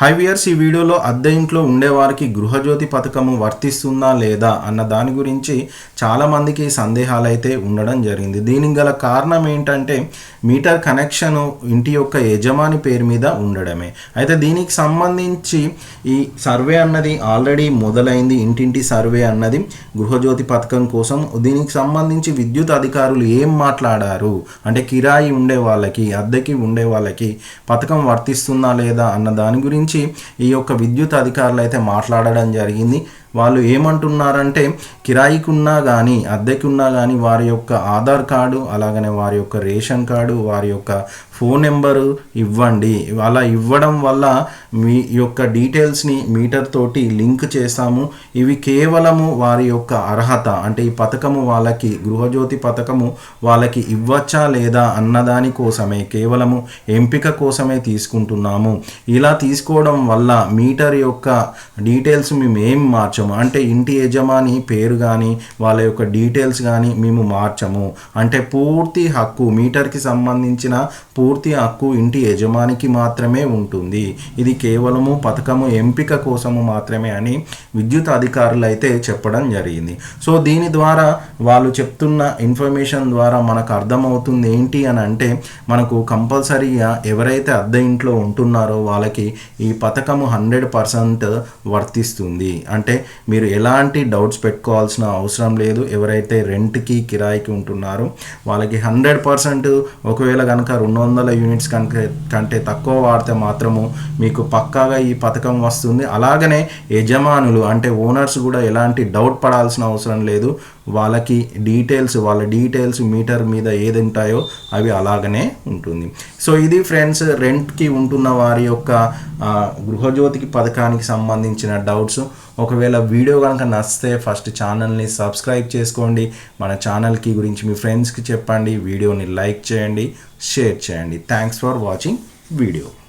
హైవియర్స్ ఈ వీడియోలో అద్దె ఇంట్లో ఉండేవారికి గృహజ్యోతి పథకము వర్తిస్తుందా లేదా అన్న దాని గురించి చాలామందికి సందేహాలు అయితే ఉండడం జరిగింది. దీనికి గల కారణం ఏంటంటే మీటర్ కనెక్షన్ ఇంటి యొక్క యజమాని పేరు మీద ఉండడమే. అయితే దీనికి సంబంధించి ఈ సర్వే అన్నది ఆల్రెడీ మొదలైంది. ఇంటింటి సర్వే అన్నది గృహజ్యోతి పథకం కోసం. దీనికి సంబంధించి విద్యుత్ అధికారులు ఏం మాట్లాడారు? అంటే కిరాయి ఉండే వాళ్ళకి అద్దెకి ఉండే వాళ్ళకి పథకం వర్తిస్తుందా లేదా అన్న దాని గురించి ఈ యొక్క విద్యుత్ అధికారులు అయితే మాట్లాడడం జరిగింది. వాళ్ళు ఏమంటున్నారంటే కిరాయికున్నా కానీ అద్దెకున్నా కానీ వారి యొక్క ఆధార్ కార్డు అలాగనే వారి యొక్క రేషన్ కార్డు వారి యొక్క ఫోన్ నెంబరు ఇవ్వండి. అలా ఇవ్వడం వల్ల మీ యొక్క డీటెయిల్స్ని మీటర్ తోటి లింక్ చేస్తాము. ఇవి కేవలము వారి యొక్క అర్హత అంటే ఈ పథకము వాళ్ళకి గృహజ్యోతి పథకము వాళ్ళకి ఇవ్వచ్చా లేదా అన్నదాని కోసమే కేవలము ఎంపిక కోసమే తీసుకుంటున్నాము. ఇలా తీసుకోవడం వల్ల మీటర్ యొక్క డీటెయిల్స్ మేము ఏం మార్చము. అంటే ఇంటి యజమాని పేరు కానీ వాళ్ళ యొక్క డీటెయిల్స్ కానీ మేము మార్చము. అంటే పూర్తి హక్కు మీటర్కి సంబంధించిన పూర్తి హక్కు ఇంటి యజమానికి మాత్రమే ఉంటుంది. ఇది కేవలము పథకము ఎంపిక కోసము మాత్రమే అని విద్యుత్ అధికారులు అయితే చెప్పడం జరిగింది. సో దీని ద్వారా వాళ్ళు చెప్తున్న ఇన్ఫర్మేషన్ ద్వారా మనకు అర్థమవుతుంది ఏంటి అని అంటే మనకు కంపల్సరీగా ఎవరైతే అద్దె ఇంట్లో ఉంటున్నారో వాళ్ళకి ఈ పథకము హండ్రెడ్ పర్సెంట్ వర్తిస్తుంది. అంటే మీరు ఎలాంటి డౌట్స్ పెట్టుకోవాల్సిన అవసరం లేదు. ఎవరైతే రెంట్కి కిరాయికి ఉంటున్నారో వాళ్ళకి హండ్రెడ్ పర్సెంట్ ఒకవేళ కనుక రెండు వందల యూనిట్స్ కనుక కంటే తక్కువ వాడితే మాత్రము మీకు పక్కాగా ఈ పథకం వస్తుంది. అలాగనే యజమానులు అంటే ఓనర్స్ కూడా ఎలాంటి డౌట్ పడాల్సిన అవసరం లేదు. వాళ్ళకి డీటెయిల్స్ వాళ్ళ డీటెయిల్స్ మీటర్ మీద ఏది ఉంటాయో అవి అలాగనే ఉంటుంది. సో ఇది ఫ్రెండ్స్ రెంట్కి ఉంటున్న వారి యొక్క గృహజ్యోతికి పథకానికి సంబంధించిన డౌట్స్ ఒకవేళ వీడియో కనుక నచ్చితే ఫస్ట్ ఛానల్ని సబ్స్క్రైబ్ చేసుకోండి. మన ఛానల్కి గురించి మీ ఫ్రెండ్స్కి చెప్పండి. వీడియోని లైక్ చేయండి షేర్ చేయండి. Thanks for watching video